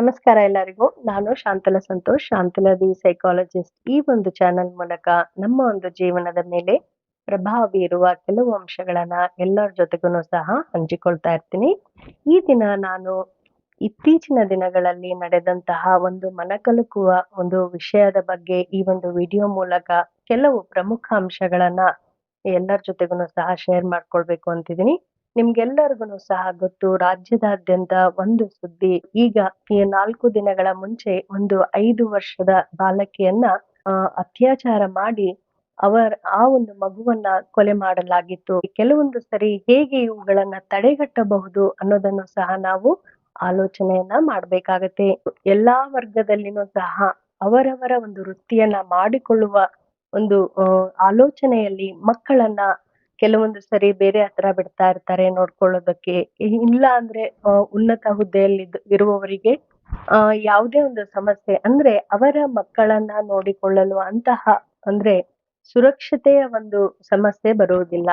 ನಮಸ್ಕಾರ ಎಲ್ಲರಿಗೂ. ನಾನು ಶಾಂತಲ ಸಂತೋಷ್. ಶಾಂತಲ ದಿ ಸೈಕಾಲಜಿಸ್ಟ್ ಈ ಒಂದು ಚಾನೆಲ್ ಮೂಲಕ ನಮ್ಮ ಒಂದು ಜೀವನದ ಮೇಲೆ ಪ್ರಭಾವ ಬೀರುವ ಕೆಲವು ಅಂಶಗಳನ್ನ ಎಲ್ಲರ ಜೊತೆಗೂ ಸಹ ಹಂಚಿಕೊಳ್ತಾ ಇರ್ತೀನಿ. ಈ ದಿನ ನಾನು ಇತ್ತೀಚಿನ ದಿನಗಳಲ್ಲಿ ನಡೆದಂತಹ ಒಂದು ಮನಕಲುಕುವ ಒಂದು ವಿಷಯದ ಬಗ್ಗೆ ಈ ಒಂದು ವಿಡಿಯೋ ಮೂಲಕ ಕೆಲವು ಪ್ರಮುಖ ಅಂಶಗಳನ್ನ ಎಲ್ಲರ ಜೊತೆಗೂ ಸಹ ಶೇರ್ ಮಾಡ್ಕೊಳ್ಬೇಕು ಅಂತಿದ್ದೀನಿ. ನಿಮ್ಗೆಲ್ಲರಿಗೂ ಸಹ ಗೊತ್ತು, ರಾಜ್ಯದಾದ್ಯಂತ ಒಂದು ಸುದ್ದಿ, ಈಗ ಈ ನಾಲ್ಕು ದಿನಗಳ ಮುಂಚೆ ಒಂದು ಐದು ವರ್ಷದ ಬಾಲಕಿಯನ್ನ ಅತ್ಯಾಚಾರ ಮಾಡಿ ಅವರ, ಆ ಒಂದು ಮಗುವನ್ನ ಕೊಲೆ ಮಾಡಲಾಗಿತ್ತು. ಕೆಲವೊಂದು ಸರಿ ಹೇಗೆ ಇವುಗಳನ್ನ ತಡೆಗಟ್ಟಬಹುದು ಅನ್ನೋದನ್ನು ಸಹ ನಾವು ಆಲೋಚನೆಯನ್ನ ಮಾಡ್ಬೇಕಾಗತ್ತೆ. ಎಲ್ಲಾ ವರ್ಗದಲ್ಲಿನೂ ಸಹ ಅವರವರ ಒಂದು ವೃತ್ತಿಯನ್ನ ಮಾಡಿಕೊಳ್ಳುವ ಒಂದು ಆಲೋಚನೆಯಲ್ಲಿ ಮಕ್ಕಳನ್ನ ಕೆಲವೊಂದು ಸರಿ ಬೇರೆ ಹತ್ರ ಬಿಡ್ತಾ ಇರ್ತಾರೆ ನೋಡ್ಕೊಳ್ಳೋದಕ್ಕೆ. ಇಲ್ಲ ಅಂದ್ರೆ ಉನ್ನತ ಹುದ್ದೆಯಲ್ಲಿ ಇರುವವರಿಗೆ ಯಾವುದೇ ಒಂದು ಸಮಸ್ಯೆ ಅಂದ್ರೆ ಅವರ ಮಕ್ಕಳನ್ನ ನೋಡಿಕೊಳ್ಳಲು ಅಂತಹ, ಅಂದ್ರೆ ಸುರಕ್ಷತೆಯ ಒಂದು ಸಮಸ್ಯೆ ಬರುವುದಿಲ್ಲ.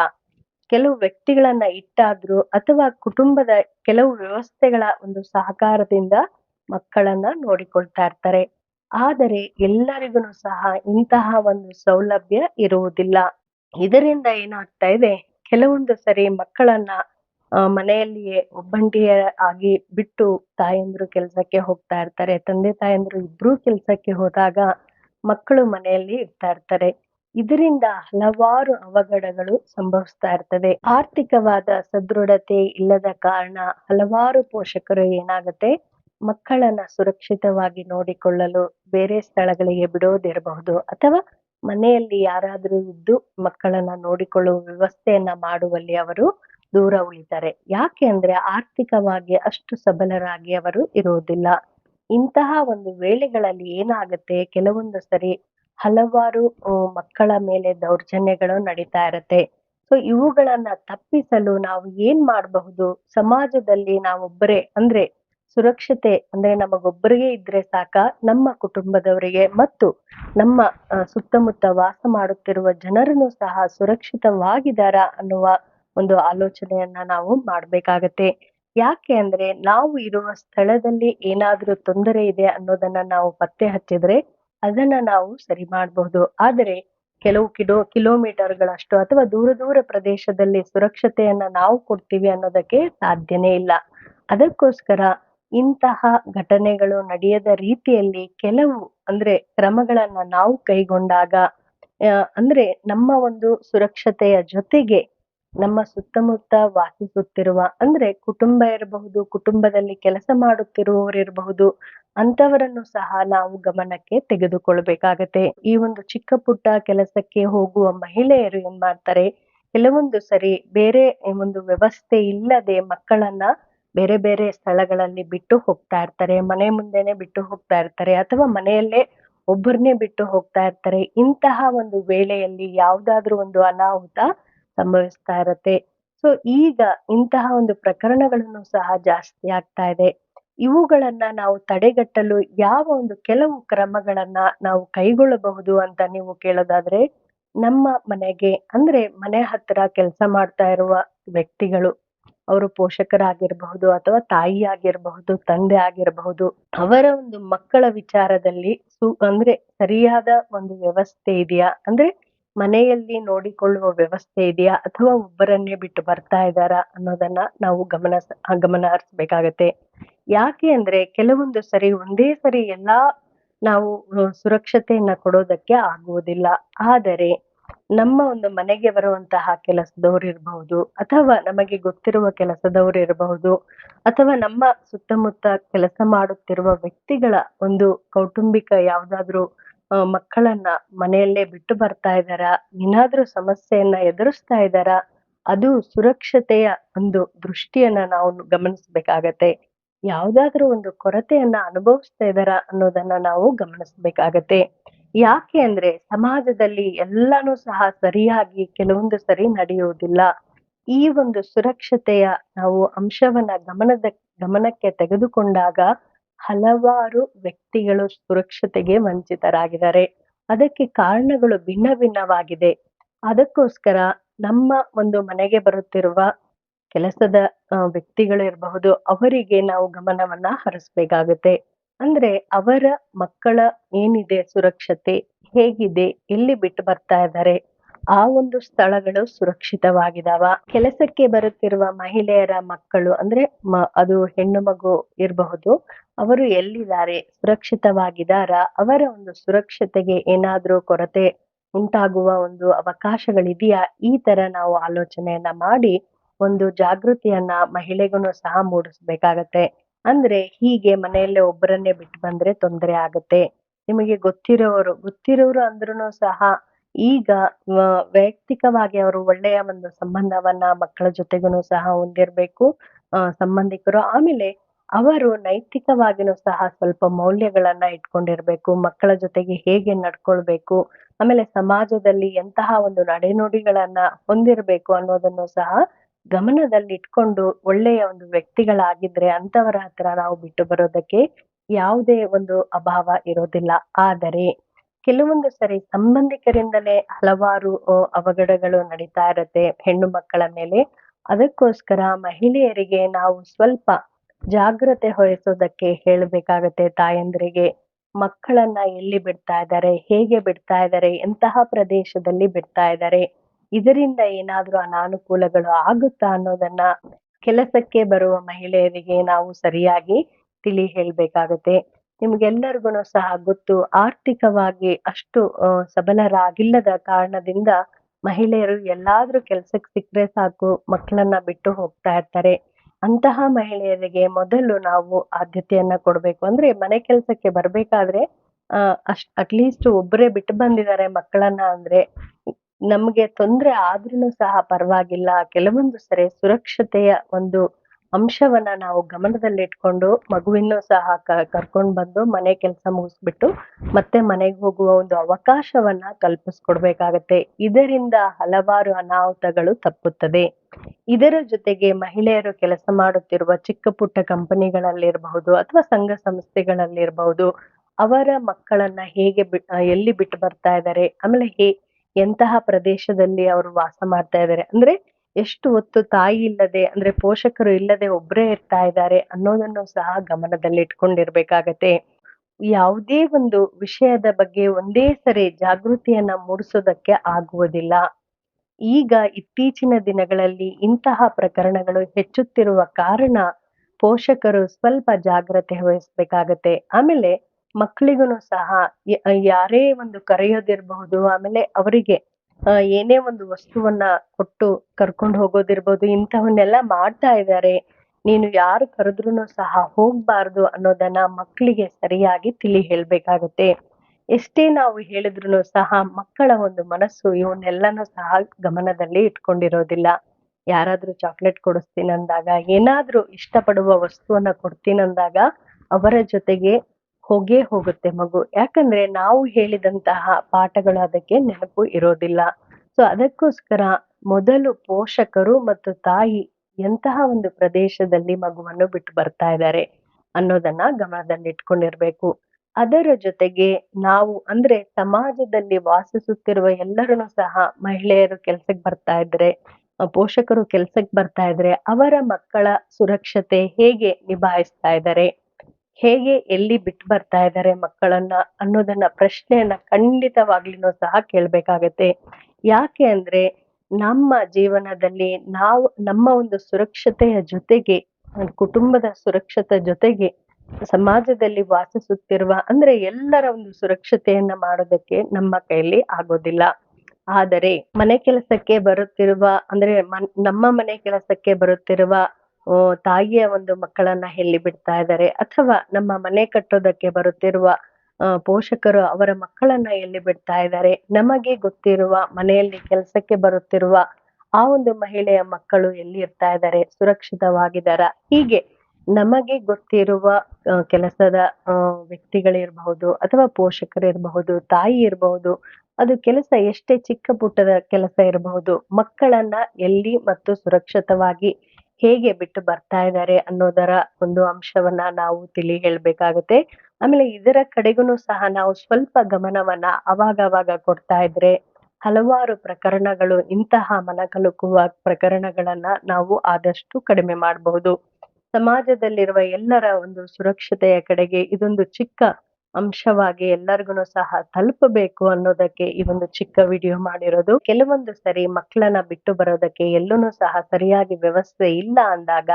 ಕೆಲವು ವ್ಯಕ್ತಿಗಳನ್ನ ಇಟ್ಟಾದ್ರು ಅಥವಾ ಕುಟುಂಬದ ಕೆಲವು ವ್ಯವಸ್ಥೆಗಳ ಒಂದು ಸಹಕಾರದಿಂದ ಮಕ್ಕಳನ್ನ ನೋಡಿಕೊಳ್ತಾ ಇರ್ತಾರೆ. ಆದರೆ ಎಲ್ಲರಿಗೂ ಸಹ ಇಂತಹ ಒಂದು ಸೌಲಭ್ಯ ಇರುವುದಿಲ್ಲ. ಇದರಿಂದ ಏನಾಗ್ತಾ ಇದೆ? ಕೆಲವೊಂದು ಸರಿ ಮಕ್ಕಳನ್ನ ಮನೆಯಲ್ಲಿಯೇ ಒಬ್ಬಂಟಿಯ ಆಗಿ ಬಿಟ್ಟು ತಾಯಂದ್ರು ಕೆಲಸಕ್ಕೆ ಹೋಗ್ತಾ ಇರ್ತಾರೆ, ತಂದೆ ತಾಯಂದ್ರು ಇಬ್ರು ಕೆಲಸಕ್ಕೆ ಹೋದಾಗ ಮಕ್ಕಳು ಮನೆಯಲ್ಲಿ ಇರ್ತಾ ಇರ್ತಾರೆ. ಇದರಿಂದ ಹಲವಾರು ಅವಘಡಗಳು ಸಂಭವಿಸ್ತಾ ಇರ್ತದೆ. ಆರ್ಥಿಕವಾದ ಸದೃಢತೆ ಇಲ್ಲದ ಕಾರಣ ಹಲವಾರು ಪೋಷಕರು ಏನಾಗುತ್ತೆ? ಮಕ್ಕಳನ್ನ ಸುರಕ್ಷಿತವಾಗಿ ನೋಡಿಕೊಳ್ಳಲು ಬೇರೆ ಸ್ಥಳಗಳಿಗೆ ಬಿಡೋದಿರಬಹುದು ಅಥವಾ ಮನೆಯಲ್ಲಿ ಯಾರಾದ್ರೂ ಇದ್ದು ಮಕ್ಕಳನ್ನ ನೋಡಿಕೊಳ್ಳುವ ವ್ಯವಸ್ಥೆಯನ್ನ ಮಾಡುವಲ್ಲಿ ಅವರು ದೂರ ಉಳಿತಾರೆ. ಯಾಕೆ ಅಂದ್ರೆ ಆರ್ಥಿಕವಾಗಿ ಅಷ್ಟು ಸಬಲರಾಗಿ ಅವರು ಇರುವುದಿಲ್ಲ. ಇಂತಹ ಒಂದು ವೇಳೆಗಳಲ್ಲಿ ಏನಾಗುತ್ತೆ? ಕೆಲವೊಂದು ಸರಿ ಹಲವಾರು ಮಕ್ಕಳ ಮೇಲೆ ದೌರ್ಜನ್ಯಗಳು ನಡೀತಾ ಇರುತ್ತೆ. ಸೊ, ಇವುಗಳನ್ನ ತಪ್ಪಿಸಲು ನಾವು ಏನ್ ಮಾಡಬಹುದು? ಸಮಾಜದಲ್ಲಿ ನಾವೊಬ್ಬರೇ ಅಂದ್ರೆ ಸುರಕ್ಷತೆ ಅಂದ್ರೆ ನಮಗೊಬ್ಬರಿಗೆ ಇದ್ರೆ ಸಾಕ, ನಮ್ಮ ಕುಟುಂಬದವರಿಗೆ ಮತ್ತು ನಮ್ಮ ಸುತ್ತಮುತ್ತ ವಾಸ ಮಾಡುತ್ತಿರುವ ಜನರನ್ನು ಸಹ ಸುರಕ್ಷಿತವಾಗಿದಾರ ಅನ್ನುವ ಒಂದು ಆಲೋಚನೆಯನ್ನ ನಾವು ಮಾಡ್ಬೇಕಾಗತ್ತೆ. ಯಾಕೆ ಅಂದ್ರೆ ನಾವು ಇರುವ ಸ್ಥಳದಲ್ಲಿ ಏನಾದ್ರೂ ತೊಂದರೆ ಇದೆ ಅನ್ನೋದನ್ನ ನಾವು ಪತ್ತೆ ಹಚ್ಚಿದ್ರೆ ಅದನ್ನ ನಾವು ಸರಿ ಮಾಡಬಹುದು. ಆದರೆ ಕೆಲವು ಕಿಲೋ ಕಿಲೋಮೀಟರ್ಗಳಷ್ಟು ಅಥವಾ ದೂರ ದೂರ ಪ್ರದೇಶದಲ್ಲಿ ಸುರಕ್ಷತೆಯನ್ನ ನಾವು ಕೊಡ್ತೀವಿ ಅನ್ನೋದಕ್ಕೆ ಸಾಧ್ಯನೇ ಇಲ್ಲ. ಅದಕ್ಕೋಸ್ಕರ ಇಂತಹ ಘಟನೆಗಳು ನಡೆಯದ ರೀತಿಯಲ್ಲಿ ಕೆಲವು ಅಂದ್ರೆ ಕ್ರಮಗಳನ್ನ ನಾವು ಕೈಗೊಂಡಾಗ ಅಂದ್ರೆ ನಮ್ಮ ಒಂದು ಸುರಕ್ಷತೆಯ ಜೊತೆಗೆ ನಮ್ಮ ಸುತ್ತಮುತ್ತ ವಾಸಿಸುತ್ತಿರುವ, ಅಂದ್ರೆ ಕುಟುಂಬ ಇರಬಹುದು, ಕುಟುಂಬದಲ್ಲಿ ಕೆಲಸ ಮಾಡುತ್ತಿರುವವರಿರಬಹುದು ಅಂತವರನ್ನು ಸಹ ನಾವು ಗಮನಕ್ಕೆ ತೆಗೆದುಕೊಳ್ಬೇಕಾಗತ್ತೆ. ಈ ಒಂದು ಚಿಕ್ಕ ಪುಟ್ಟ ಕೆಲಸಕ್ಕೆ ಹೋಗುವ ಮಹಿಳೆಯರು ಏನ್ ಮಾಡ್ತಾರೆ? ಕೆಲವೊಂದು ಸರಿ ಬೇರೆ ಒಂದು ವ್ಯವಸ್ಥೆ ಇಲ್ಲದೆ ಮಕ್ಕಳನ್ನ ಬೇರೆ ಬೇರೆ ಸ್ಥಳಗಳಲ್ಲಿ ಬಿಟ್ಟು ಹೋಗ್ತಾ ಇರ್ತಾರೆ, ಮನೆ ಮುಂದೆನೆ ಬಿಟ್ಟು ಹೋಗ್ತಾ ಇರ್ತಾರೆ ಅಥವಾ ಮನೆಯಲ್ಲೇ ಒಬ್ಬರನ್ನೇ ಬಿಟ್ಟು ಹೋಗ್ತಾ ಇರ್ತಾರೆ, ಇಂತಹ ಒಂದು ವೇಳೆಯಲ್ಲಿ ಯಾವುದಾದ್ರು ಒಂದು ಅನಾಹುತ ಸಂಭವಿಸ್ತಾ ಇರತ್ತೆ. ಸೊ ಈಗ ಇಂತಹ ಒಂದು ಪ್ರಕರಣಗಳನ್ನು ಸಹ ಜಾಸ್ತಿ ಆಗ್ತಾ ಇದೆ. ಇವುಗಳನ್ನ ನಾವು ತಡೆಗಟ್ಟಲು ಯಾವ ಒಂದು ಕೆಲವು ಕ್ರಮಗಳನ್ನ ನಾವು ಕೈಗೊಳ್ಳಬಹುದು ಅಂತ ನೀವು ಕೇಳೋದಾದ್ರೆ, ನಮ್ಮ ಮನೆಗೆ, ಅಂದ್ರೆ ಮನೆ ಹತ್ರ ಕೆಲಸ ಮಾಡ್ತಾ ಇರುವ ವ್ಯಕ್ತಿಗಳು. ಅವರು ಪೋಷಕರಾಗಿರಬಹುದು ಅಥವಾ ತಾಯಿ ಆಗಿರಬಹುದು ತಂದೆ ಆಗಿರಬಹುದು, ಅವರ ಒಂದು ಮಕ್ಕಳ ವಿಚಾರದಲ್ಲಿ ಸು, ಅಂದ್ರೆ ಸರಿಯಾದ ಒಂದು ವ್ಯವಸ್ಥೆ ಇದೆಯಾ? ಅಂದ್ರೆ ಮನೆಯಲ್ಲಿ ನೋಡಿಕೊಳ್ಳುವ ವ್ಯವಸ್ಥೆ ಇದೆಯಾ? ಅಥವಾ ಒಬ್ಬರನ್ನೇ ಬಿಟ್ಟು ಬರ್ತಾ ಇದ್ದಾರಾ ಅನ್ನೋದನ್ನ ನಾವು ಗಮನ ಗಮನ ಹರಿಸ್ಬೇಕಾಗತ್ತೆ. ಯಾಕೆ ಅಂದ್ರೆ ಕೆಲವೊಂದು ಸರಿ ಒಂದೇ ಸರಿ ಎಲ್ಲಾ ನಾವು ಸುರಕ್ಷತೆಯನ್ನ ಕೊಡೋದಕ್ಕೆ ಆಗುವುದಿಲ್ಲ. ಆದರೆ ನಮ್ಮ ಒಂದು ಮನೆಗೆ ಬರುವಂತಹ ಕೆಲಸದವ್ರು ಇರಬಹುದು, ಅಥವಾ ನಮಗೆ ಗೊತ್ತಿರುವ ಕೆಲಸದವ್ರು ಇರಬಹುದು, ಅಥವಾ ನಮ್ಮ ಸುತ್ತಮುತ್ತ ಕೆಲಸ ಮಾಡುತ್ತಿರುವ ವ್ಯಕ್ತಿಗಳ ಒಂದು ಕೌಟುಂಬಿಕ ಯಾವ್ದಾದ್ರು ಮಕ್ಕಳನ್ನ ಮನೆಯಲ್ಲೇ ಬಿಟ್ಟು ಬರ್ತಾ ಇದ್ದಾರ? ಏನಾದ್ರೂ ಸಮಸ್ಯೆಯನ್ನ ಎದುರಿಸ್ತಾ ಇದ್ದಾರ? ಅದು ಸುರಕ್ಷತೆಯ ಒಂದು ದೃಷ್ಟಿಯನ್ನ ನಾವು ಗಮನಿಸ್ಬೇಕಾಗತ್ತೆ. ಯಾವುದಾದ್ರೂ ಒಂದು ಕೊರತೆಯನ್ನ ಅನುಭವಿಸ್ತಾ ಇದ್ದಾರ ಅನ್ನೋದನ್ನ ನಾವು ಗಮನಿಸ್ಬೇಕಾಗತ್ತೆ. ಯಾಕೆ ಅಂದ್ರೆ ಸಮಾಜದಲ್ಲಿ ಎಲ್ಲಾನು ಸಹ ಸರಿಯಾಗಿ ಕೆಲವೊಂದು ಸರಿ ನಡೆಯುವುದಿಲ್ಲ. ಈ ಒಂದು ಸುರಕ್ಷತೆಯ ನಾವು ಅಂಶವನ್ನ ಗಮನದ, ಗಮನಕ್ಕೆ ತೆಗೆದುಕೊಂಡಾಗ ಹಲವಾರು ವ್ಯಕ್ತಿಗಳು ಸುರಕ್ಷತೆಗೆ ವಂಚಿತರಾಗಿದ್ದಾರೆ. ಅದಕ್ಕೆ ಕಾರಣಗಳು ಭಿನ್ನ ಭಿನ್ನವಾಗಿದೆ. ಅದಕ್ಕೋಸ್ಕರ ನಮ್ಮ ಒಂದು ಮನೆಗೆ ಬರುತ್ತಿರುವ ಕೆಲಸದ ವ್ಯಕ್ತಿಗಳು ಇರಬಹುದು ಅವರಿಗೆ ನಾವು ಗಮನವನ್ನ ಹರಿಸ್ಬೇಕಾಗತ್ತೆ. ಅಂದ್ರೆ ಅವರ ಮಕ್ಕಳ ಏನಿದೆ ಸುರಕ್ಷತೆ ಹೇಗಿದೆ, ಎಲ್ಲಿ ಬಿಟ್ಟು ಬರ್ತಾ ಇದ್ದಾರೆ, ಆ ಒಂದು ಸ್ಥಳಗಳು ಸುರಕ್ಷಿತವಾಗಿದಾವ. ಕೆಲಸಕ್ಕೆ ಬರುತ್ತಿರುವ ಮಹಿಳೆಯರ ಮಕ್ಕಳು ಅಂದ್ರೆ ಅದು ಹೆಣ್ಣು ಮಗು ಇರಬಹುದು, ಅವರು ಎಲ್ಲಿದ್ದಾರೆ, ಸುರಕ್ಷಿತವಾಗಿದಾರ, ಅವರ ಒಂದು ಸುರಕ್ಷತೆಗೆ ಏನಾದರೂ ಕೊರತೆ ಉಂಟಾಗುವ ಒಂದು ಅವಕಾಶಗಳಿದೆಯಾ, ಈ ತರ ನಾವು ಆಲೋಚನೆಯನ್ನ ಮಾಡಿ ಒಂದು ಜಾಗೃತಿಯನ್ನ ಮಹಿಳೆಗೂ ಸಹ ಮೂಡಿಸ್ಬೇಕಾಗತ್ತೆ. ಅಂದ್ರೆ ಹೀಗೆ ಮನೆಯಲ್ಲೇ ಒಬ್ಬರನ್ನೇ ಬಿಟ್ಟು ಬಂದ್ರೆ ತೊಂದರೆ ಆಗತ್ತೆ. ನಿಮಗೆ ಗೊತ್ತಿರೋರು ಗೊತ್ತಿರೋರು ಅಂದ್ರೂ ಸಹ ಈಗ ವೈಯಕ್ತಿಕವಾಗಿ ಅವರು ಒಳ್ಳೆಯ ಒಂದು ಸಂಬಂಧವನ್ನ ಮಕ್ಕಳ ಜೊತೆಗೂ ಸಹ ಹೊಂದಿರ್ಬೇಕು. ಸಂಬಂಧಿಕರು. ಆಮೇಲೆ ಅವರು ನೈತಿಕವಾಗಿನೂ ಸಹ ಸ್ವಲ್ಪ ಮೌಲ್ಯಗಳನ್ನ ಇಟ್ಕೊಂಡಿರ್ಬೇಕು. ಮಕ್ಕಳ ಜೊತೆಗೆ ಹೇಗೆ ನಡ್ಕೊಳ್ಬೇಕು. ಆಮೇಲೆ ಸಮಾಜದಲ್ಲಿ ಎಂತಹ ಒಂದು ನಡೆನುಡಿಗಳನ್ನ ಹೊಂದಿರಬೇಕು ಅನ್ನೋದನ್ನು ಸಹ ಗಮನದಲ್ಲಿ ಇಟ್ಕೊಂಡು ಒಳ್ಳೆಯ ಒಂದು ವ್ಯಕ್ತಿಗಳಾಗಿದ್ರೆ ಅಂತವರ ಹತ್ರ ನಾವು ಬಿಟ್ಟು ಬರೋದಕ್ಕೆ ಯಾವುದೇ ಒಂದು ಅಭಾವ ಇರೋದಿಲ್ಲ. ಆದರೆ ಕೆಲವೊಂದು ಸರಿ ಸಂಬಂಧಿಕರಿಂದಲೇ ಹಲವಾರು ಅವಘಡಗಳು ನಡೀತಾ ಇರತ್ತೆ ಹೆಣ್ಣು ಮಕ್ಕಳ ಮೇಲೆ. ಅದಕ್ಕೋಸ್ಕರ ಮಹಿಳೆಯರಿಗೆ ನಾವು ಸ್ವಲ್ಪ ಜಾಗ್ರತೆ ಹೊರಿಸೋದಕ್ಕೆ ಹೇಳಬೇಕಾಗತ್ತೆ ತಾಯಂದ್ರಿಗೆ. ಮಕ್ಕಳನ್ನ ಎಲ್ಲಿ ಬಿಡ್ತಾ ಇದ್ದಾರೆ, ಹೇಗೆ ಬಿಡ್ತಾ ಇದ್ದಾರೆ, ಎಂತಹ ಪ್ರದೇಶದಲ್ಲಿ ಬಿಡ್ತಾ ಇದ್ದಾರೆ ಇದರಿಂದ ಏನಾದ್ರೂ ಅನಾನುಕೂಲಗಳು ಆಗುತ್ತಾ ಅನ್ನೋದನ್ನ ಕೆಲಸಕ್ಕೆ ಬರುವ ಮಹಿಳೆಯರಿಗೆ ನಾವು ಸರಿಯಾಗಿ ತಿಳಿ ಹೇಳ್ಬೇಕಾಗತ್ತೆ. ನಿಮ್ಗೆಲ್ಲರಿಗೂ ಸಹ ಗೊತ್ತು, ಆರ್ಥಿಕವಾಗಿ ಅಷ್ಟು ಸಬಲರಾಗಿಲ್ಲದ ಕಾರಣದಿಂದ ಮಹಿಳೆಯರು ಎಲ್ಲಾದ್ರೂ ಕೆಲ್ಸಕ್ಕೆ ಸಿಕ್ಕರೆ ಸಾಕು ಮಕ್ಕಳನ್ನ ಬಿಟ್ಟು ಹೋಗ್ತಾ ಇರ್ತಾರೆ. ಅಂತಹ ಮಹಿಳೆಯರಿಗೆ ಮೊದಲು ನಾವು ಆದ್ಯತೆಯನ್ನ ಕೊಡ್ಬೇಕು. ಅಂದ್ರೆ ಮನೆ ಕೆಲ್ಸಕ್ಕೆ ಬರ್ಬೇಕಾದ್ರೆ ಅಹ್ ಅಷ್ಟ್, ಅಟ್ಲೀಸ್ಟ್ ಒಬ್ಬರೇ ಬಿಟ್ಟು ಬಂದಿದ್ದಾರೆ ಮಕ್ಕಳನ್ನ ಅಂದ್ರೆ ನಮ್ಗೆ ತೊಂದ್ರೆ ಆದ್ರೂ ಸಹ ಪರವಾಗಿಲ್ಲ. ಕೆಲವೊಂದು ಸರಿ ಸುರಕ್ಷತೆಯ ಒಂದು ಅಂಶವನ್ನ ನಾವು ಗಮನದಲ್ಲಿಟ್ಕೊಂಡು ಮಗುವಿನೂ ಸಹ ಕರ್ಕೊಂಡ್ ಬಂದು ಮನೆ ಕೆಲಸ ಮುಗಿಸ್ಬಿಟ್ಟು ಮತ್ತೆ ಮನೆಗೆ ಹೋಗುವ ಒಂದು ಅವಕಾಶವನ್ನ ಕಲ್ಪಿಸ್ಕೊಡ್ಬೇಕಾಗತ್ತೆ. ಇದರಿಂದ ಹಲವಾರು ಅನಾಹುತಗಳು ತಪ್ಪುತ್ತದೆ. ಇದರ ಜೊತೆಗೆ ಮಹಿಳೆಯರು ಕೆಲಸ ಮಾಡುತ್ತಿರುವ ಚಿಕ್ಕ ಪುಟ್ಟ ಕಂಪನಿಗಳಲ್ಲಿರಬಹುದು ಅಥವಾ ಸಂಘ ಸಂಸ್ಥೆಗಳಲ್ಲಿರಬಹುದು, ಅವರ ಮಕ್ಕಳನ್ನ ಹೇಗೆ ಬಿ, ಎಲ್ಲಿ ಬಿಟ್ಟು ಬರ್ತಾ ಇದ್ದಾರೆ ಆಮೇಲೆ ಹೇ ಎಂತಹ ಪ್ರದೇಶದಲ್ಲಿ ಅವರು ವಾಸ ಮಾಡ್ತಾ ಇದ್ದಾರೆ ಅಂದ್ರೆ ಎಷ್ಟು ಹೊತ್ತು ತಾಯಿ ಇಲ್ಲದೆ, ಅಂದ್ರೆ ಪೋಷಕರು ಇಲ್ಲದೆ ಒಬ್ಬರೇ ಇರ್ತಾ ಇದ್ದಾರೆ ಅನ್ನೋದನ್ನು ಸಹ ಗಮನದಲ್ಲಿ ಇಟ್ಕೊಂಡಿರ್ಬೇಕಾಗತ್ತೆ. ಯಾವುದೇ ಒಂದು ವಿಷಯದ ಬಗ್ಗೆ ಒಂದೇ ಸರಿ ಜಾಗೃತಿಯನ್ನ ಮೂಡಿಸೋದಕ್ಕೆ ಆಗುವುದಿಲ್ಲ. ಈಗ ಇತ್ತೀಚಿನ ದಿನಗಳಲ್ಲಿ ಇಂತಹ ಪ್ರಕರಣಗಳು ಹೆಚ್ಚುತ್ತಿರುವ ಕಾರಣ ಪೋಷಕರು ಸ್ವಲ್ಪ ಜಾಗ್ರತೆ ವಹಿಸ್ಬೇಕಾಗತ್ತೆ. ಆಮೇಲೆ ಮಕ್ಕಳಿಗೂ ಸಹ ಯಾರೇ ಒಂದು ಕರೆಯೋದಿರಬಹುದು, ಆಮೇಲೆ ಅವರಿಗೆ ಏನೇ ಒಂದು ವಸ್ತುವನ್ನ ಕೊಟ್ಟು ಕರ್ಕೊಂಡು ಹೋಗೋದಿರ್ಬೋದು, ಇಂಥವನ್ನೆಲ್ಲ ಮಾಡ್ತಾ ಇದ್ದಾರೆ. ನೀನು ಯಾರು ಕರೆದ್ರೂ ಸಹ ಹೋಗ್ಬಾರ್ದು ಅನ್ನೋದನ್ನ ಮಕ್ಕಳಿಗೆ ಸರಿಯಾಗಿ ತಿಳಿ ಹೇಳ್ಬೇಕಾಗತ್ತೆ. ಎಷ್ಟೇ ನಾವು ಹೇಳಿದ್ರು ಸಹ ಮಕ್ಕಳ ಒಂದು ಮನಸ್ಸು ಇವನ್ನೆಲ್ಲನೂ ಸಹ ಗಮನದಲ್ಲಿ ಇಟ್ಕೊಂಡಿರೋದಿಲ್ಲ. ಯಾರಾದ್ರೂ ಚಾಕ್ಲೇಟ್ ಕೊಡಿಸ್ತೀನಂದಾಗ, ಏನಾದ್ರೂ ಇಷ್ಟಪಡುವ ವಸ್ತುವನ್ನ ಕೊಡ್ತೀನಂದಾಗ, ಅವರ ಜೊತೆಗೆ ಹೋಗೇ ಹೋಗುತ್ತೆ ಮಗು. ಯಾಕಂದ್ರೆ ನಾವು ಹೇಳಿದಂತಹ ಪಾಠಗಳು ಅದಕ್ಕೆ ನೆನಪು ಇರೋದಿಲ್ಲ. ಸೊ ಅದಕ್ಕೋಸ್ಕರ ಮೊದಲು ಪೋಷಕರು ಮತ್ತು ತಾಯಿ ಎಂತಹ ಒಂದು ಪ್ರದೇಶದಲ್ಲಿ ಮಗುವನ್ನು ಬಿಟ್ಟು ಬರ್ತಾ ಇದ್ದಾರೆ ಅನ್ನೋದನ್ನ ಗಮನದಲ್ಲಿಟ್ಕೊಂಡಿರ್ಬೇಕು. ಅದರ ಜೊತೆಗೆ ನಾವು ಅಂದ್ರೆ ಸಮಾಜದಲ್ಲಿ ವಾಸಿಸುತ್ತಿರುವ ಎಲ್ಲರೂ ಸಹ ಮಹಿಳೆಯರು ಕೆಲ್ಸಕ್ಕೆ ಬರ್ತಾ ಇದ್ರೆ, ಪೋಷಕರು ಕೆಲ್ಸಕ್ಕೆ ಬರ್ತಾ ಇದ್ರೆ ಅವರ ಮಕ್ಕಳ ಸುರಕ್ಷತೆ ಹೇಗೆ ನಿಭಾಯಿಸ್ತಾ ಇದ್ದಾರೆ? ಹೇಗೆ ಎಲ್ಲಿ ಬಿಟ್ಟು ಬರ್ತಾ ಇದ್ದಾರೆ ಮಕ್ಕಳನ್ನ ಅನ್ನೋದನ್ನ ಪ್ರಶ್ನೆಯನ್ನ ಖಂಡಿತವಾಗ್ಲೂ ಸಹ ಕೇಳ್ಬೇಕಾಗತ್ತೆ. ಯಾಕೆ ಅಂದ್ರೆ ನಮ್ಮ ಜೀವನದಲ್ಲಿ ನಾವು ನಮ್ಮ ಒಂದು ಸುರಕ್ಷತೆಯ ಜೊತೆಗೆ ಕುಟುಂಬದ ಸುರಕ್ಷತೆ ಜೊತೆಗೆ ಸಮಾಜದಲ್ಲಿ ವಾಸಿಸುತ್ತಿರುವ ಅಂದ್ರೆ ಎಲ್ಲರ ಒಂದು ಸುರಕ್ಷತೆಯನ್ನ ಮಾಡೋದಕ್ಕೆ ನಮ್ಮ ಕೈಯಲ್ಲಿ ಆಗೋದಿಲ್ಲ. ಆದರೆ ಮನೆ ಕೆಲಸಕ್ಕೆ ಬರುತ್ತಿರುವ ಅಂದ್ರೆ ನಮ್ಮ ಮನೆ ಕೆಲಸಕ್ಕೆ ಬರುತ್ತಿರುವ ತಾಯಿಯ ಒಂದು ಮಕ್ಕಳನ್ನ ಎಲ್ಲಿ ಬಿಡ್ತಾ ಇದ್ದಾರೆ? ಅಥವಾ ನಮ್ಮ ಮನೆ ಕಟ್ಟೋದಕ್ಕೆ ಬರುತ್ತಿರುವ ಪೋಷಕರು ಅವರ ಮಕ್ಕಳನ್ನ ಎಲ್ಲಿ ಬಿಡ್ತಾ ಇದ್ದಾರೆ? ನಮಗೆ ಗೊತ್ತಿರುವ, ಮನೆಯಲ್ಲಿ ಕೆಲಸಕ್ಕೆ ಬರುತ್ತಿರುವ ಆ ಒಂದು ಮಹಿಳೆಯ ಮಕ್ಕಳು ಎಲ್ಲಿ ಇರ್ತಾ ಇದ್ದಾರೆ? ಸುರಕ್ಷಿತವಾಗಿದ್ದಾರ? ಹೀಗೆ ನಮಗೆ ಗೊತ್ತಿರುವ ಕೆಲಸದ ವ್ಯಕ್ತಿಗಳಿರಬಹುದು ಅಥವಾ ಪೋಷಕರಿರಬಹುದು, ತಾಯಿ ಇರಬಹುದು, ಅದು ಕೆಲಸ ಎಷ್ಟೇ ಚಿಕ್ಕ ಪುಟ್ಟದ ಕೆಲಸ ಇರಬಹುದು, ಮಕ್ಕಳನ್ನ ಎಲ್ಲಿ ಮತ್ತು ಸುರಕ್ಷಿತವಾಗಿ ಹೇಗೆ ಬಿಟ್ಟು ಬರ್ತಾ ಇದ್ದಾರೆ ಅನ್ನೋದರ ಒಂದು ಅಂಶವನ್ನ ನಾವು ತಿಳಿ ಹೇಳ್ಬೇಕಾಗತ್ತೆ ಆಮೇಲೆ ಇದರ ಕಡೆಗೂ ಸಹ ನಾವು ಸ್ವಲ್ಪ ಗಮನವನ್ನ ಅವಾಗವಾಗ ಅವಾಗ ಕೊಡ್ತಾ ಇದ್ರೆ ಹಲವಾರು ಪ್ರಕರಣಗಳು, ಇಂತಹ ಮನಕಲುಕುವ ಪ್ರಕರಣಗಳನ್ನ ನಾವು ಆದಷ್ಟು ಕಡಿಮೆ ಮಾಡಬಹುದು. ಸಮಾಜದಲ್ಲಿರುವ ಎಲ್ಲರ ಒಂದು ಸುರಕ್ಷತೆಯ ಕಡೆಗೆ ಇದೊಂದು ಚಿಕ್ಕ ಅಂಶವಾಗಿ ಎಲ್ಲರಿಗೂ ಸಹ ತಲುಪಬೇಕು ಅನ್ನೋದಕ್ಕೆ ಈ ಒಂದು ಚಿಕ್ಕ ವಿಡಿಯೋ ಮಾಡಿರೋದು. ಕೆಲವೊಂದು ಸರಿ ಮಕ್ಕಳನ್ನ ಬಿಟ್ಟು ಬರೋದಕ್ಕೆ ಎಲ್ಲೂ ಸಹ ಸರಿಯಾಗಿ ವ್ಯವಸ್ಥೆ ಇಲ್ಲ ಅಂದಾಗ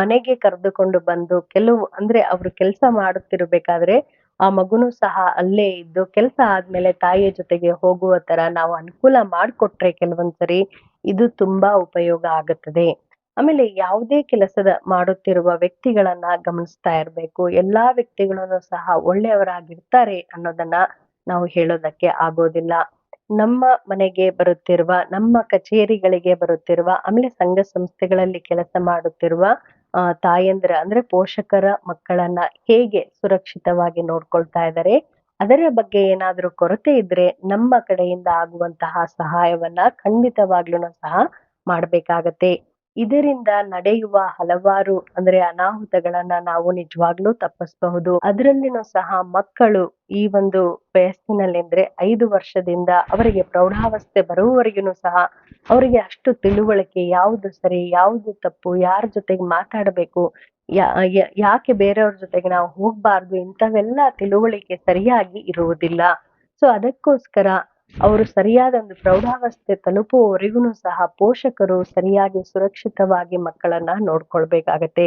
ಮನೆಗೆ ಕರೆದುಕೊಂಡು ಬಂದು ಕೆಲವು, ಅಂದ್ರೆ ಅವ್ರು ಕೆಲಸ ಮಾಡುತ್ತಿರಬೇಕಾದ್ರೆ ಆ ಮಗುನು ಸಹ ಅಲ್ಲೇ ಇದ್ದು ಕೆಲಸ ಆದ್ಮೇಲೆ ತಾಯಿಯ ಜೊತೆಗೆ ಹೋಗುವ ತರ ನಾವು ಅನುಕೂಲ ಮಾಡಿಕೊಟ್ರೆ ಕೆಲವೊಂದ್ಸರಿ ಇದು ತುಂಬಾ ಉಪಯೋಗ ಆಗುತ್ತದೆ. ಆಮೇಲೆ ಯಾವುದೇ ಕೆಲಸದ ಮಾಡುತ್ತಿರುವ ವ್ಯಕ್ತಿಗಳನ್ನ ಗಮನಿಸ್ತಾ ಇರ್ಬೇಕು. ಎಲ್ಲಾ ವ್ಯಕ್ತಿಗಳನ್ನು ಸಹ ಒಳ್ಳೆಯವರಾಗಿರ್ತಾರೆ ಅನ್ನೋದನ್ನ ನಾವು ಹೇಳೋದಕ್ಕೆ ಆಗೋದಿಲ್ಲ. ನಮ್ಮ ಮನೆಗೆ ಬರುತ್ತಿರುವ, ನಮ್ಮ ಕಚೇರಿಗಳಿಗೆ ಬರುತ್ತಿರುವ, ಆಮೇಲೆ ಸಂಘ ಸಂಸ್ಥೆಗಳಲ್ಲಿ ಕೆಲಸ ಮಾಡುತ್ತಿರುವ ತಾಯಂದ್ರ ಅಂದ್ರೆ ಪೋಷಕರ ಮಕ್ಕಳನ್ನ ಹೇಗೆ ಸುರಕ್ಷಿತವಾಗಿ ನೋಡ್ಕೊಳ್ತಾ ಇದ್ದಾರೆ ಅದರ ಬಗ್ಗೆ ಏನಾದರೂ ಕೊರತೆ ಇದ್ರೆ ನಮ್ಮ ಕಡೆಯಿಂದ ಆಗುವಂತಹ ಸಹಾಯವನ್ನ ಖಂಡಿತವಾಗ್ಲೂ ಸಹ ಮಾಡ್ಬೇಕಾಗತ್ತೆ. ಇದರಿಂದ ನಡೆಯುವ ಹಲವಾರು ಅಂದ್ರೆ ಅನಾಹುತಗಳನ್ನ ನಾವು ನಿಜವಾಗ್ಲೂ ತಪ್ಪಿಸಬಹುದು. ಅದರಲ್ಲಿನೂ ಸಹ ಮಕ್ಕಳು ಈ ಒಂದು ವಯಸ್ಸಿನಲ್ಲಿ ಅಂದ್ರೆ ಐದು ವರ್ಷದಿಂದ ಅವರಿಗೆ ಪ್ರೌಢಾವಸ್ಥೆ ಬರುವವರೆಗೂ ಸಹ ಅವರಿಗೆ ಅಷ್ಟು ತಿಳುವಳಿಕೆ ಯಾವುದು ಸರಿ, ಯಾವುದು ತಪ್ಪು, ಯಾರ ಜೊತೆಗೆ ಮಾತಾಡಬೇಕು ಯಾಕೆ ಬೇರೆಯವ್ರ ಜೊತೆಗೆ ನಾವು ಹೋಗ್ಬಾರ್ದು ಇಂಥವೆಲ್ಲ ತಿಳುವಳಿಕೆ ಸರಿಯಾಗಿ ಇರುವುದಿಲ್ಲ. ಸೊ ಅದಕ್ಕೋಸ್ಕರ ಅವರು ಸರಿಯಾದ ಒಂದು ಪ್ರೌಢಾವಸ್ಥೆ ತಲುಪುವವರೆಗೂ ಸಹ ಪೋಷಕರು ಸರಿಯಾಗಿ ಸುರಕ್ಷಿತವಾಗಿ ಮಕ್ಕಳನ್ನ ನೋಡ್ಕೊಳ್ಬೇಕಾಗತ್ತೆ.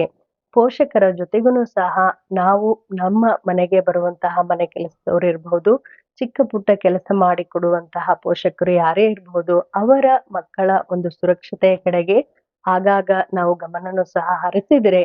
ಪೋಷಕರ ಜೊತೆಗೂ ಸಹ ನಾವು ನಮ್ಮ ಮನೆಗೆ ಬರುವಂತಹ ಮನೆ ಕೆಲಸದವರು ಇರಬಹುದು ಚಿಕ್ಕ ಪುಟ್ಟ ಕೆಲಸ ಮಾಡಿಕೊಡುವಂತಹ ಪೋಷಕರು ಯಾರೇ ಇರಬಹುದು ಅವರ ಮಕ್ಕಳ ಒಂದು ಸುರಕ್ಷತೆಯ ಕಡೆಗೆ ಆಗಾಗ ನಾವು ಗಮನನೂ ಸಹ ಹರಿಸಿದ್ರೆ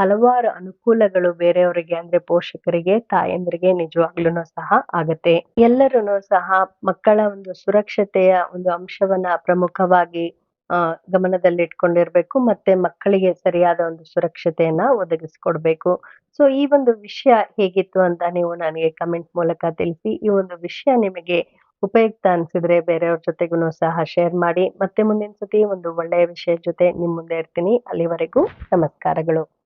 ಹಲವಾರು ಅನುಕೂಲಗಳು ಬೇರೆಯವರಿಗೆ ಅಂದ್ರೆ ಪೋಷಕರಿಗೆ, ತಾಯಂದ್ರಿಗೆ ನಿಜವಾಗ್ಲೂ ಸಹ ಆಗತ್ತೆ. ಎಲ್ಲರೂ ಸಹ ಮಕ್ಕಳ ಒಂದು ಸುರಕ್ಷತೆಯ ಒಂದು ಅಂಶವನ್ನ ಪ್ರಮುಖವಾಗಿ, ಆ, ಗಮನದಲ್ಲಿಟ್ಕೊಂಡಿರ್ಬೇಕು ಮತ್ತೆ ಮಕ್ಕಳಿಗೆ ಸರಿಯಾದ ಒಂದು ಸುರಕ್ಷತೆಯನ್ನ ಒದಗಿಸ್ಕೊಡ್ಬೇಕು. ಸೊ ಈ ಒಂದು ವಿಷಯ ಹೇಗಿತ್ತು ಅಂತ ನೀವು ನನಗೆ ಕಮೆಂಟ್ ಮೂಲಕ ತಿಳಿಸಿ. ಈ ಒಂದು ವಿಷಯ ನಿಮಗೆ ಉಪಯುಕ್ತ ಅನ್ಸಿದ್ರೆ ಬೇರೆಯವ್ರ ಜೊತೆಗೂ ಸಹ ಶೇರ್ ಮಾಡಿ. ಮತ್ತೆ ಮುಂದಿನ ಸತಿ ಒಂದು ಒಳ್ಳೆಯ ವಿಷಯ ಜೊತೆ ನಿಮ್ಮ ಮುಂದೆ ಇರ್ತೀನಿ. ಅಲ್ಲಿವರೆಗೂ ನಮಸ್ಕಾರಗಳು.